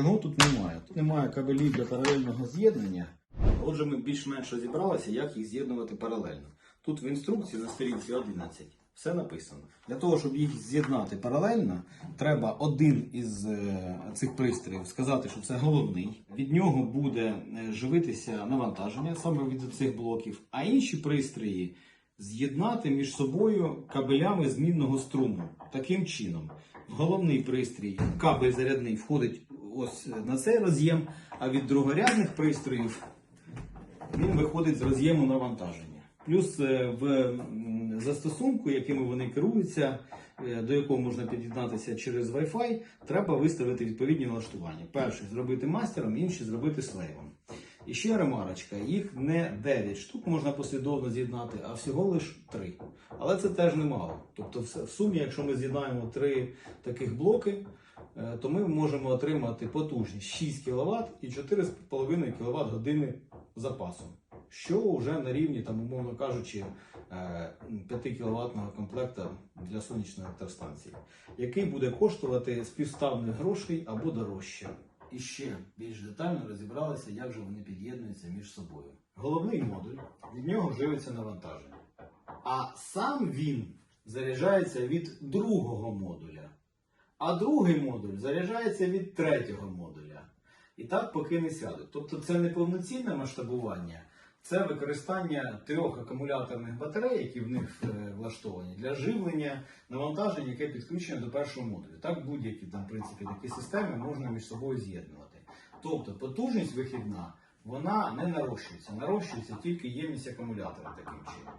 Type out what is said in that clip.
Чого тут немає? Тут немає кабелів для паралельного з'єднання. Отже, ми більш-менш розібралися, як їх з'єднувати паралельно. Тут в інструкції на сторінці 11 все написано. Для того, щоб їх з'єднати паралельно, треба один із е, цих пристроїв сказати, що це головний. Від нього буде е, живитися навантаження саме від цих блоків, а інші пристрої з'єднати між собою кабелями змінного струму. Таким чином, в головний пристрій кабель зарядний входить ось на цей роз'єм, а від другорядних пристроїв він виходить з роз'єму навантаження. Плюс е, в застосунку, якими вони керуються, е, до якого можна під'єднатися через Wi-Fi, треба виставити відповідні налаштування. Перший зробити мастером, інший зробити слейвом. І ще ремарочка, їх не 9 штук можна послідовно з'єднати, а всього лише 3. Але це теж немало. Тобто, в сумі, якщо ми з'єднаємо три таких блоки, е, то ми можемо отримати потужність 6 кВт і 4,5 кВт години запасу. Що вже на рівні, там, умовно кажучи, 5 кВт комплекта для сонячної електростанції, який буде коштувати співставних грошей або дорожче. І ще більш детально розібралися, як же вони під'єднуються між собою. Головний модуль, від нього живиться навантаження. А сам він заряджається від другого модуля. А другий модуль заряджається від третього модуля. І так поки не сядуть. Тобто це не повноцінне масштабування, це використання трьох акумуляторних батарей, які в них е, влаштовані, для живлення навантажень, яке підключено до першого модуля. Так будь-які там, в принципі, такі системи можна між собою з'єднувати. Тобто потужність вихідна вона не нарощується, нарощується тільки ємність акумулятора таким чином.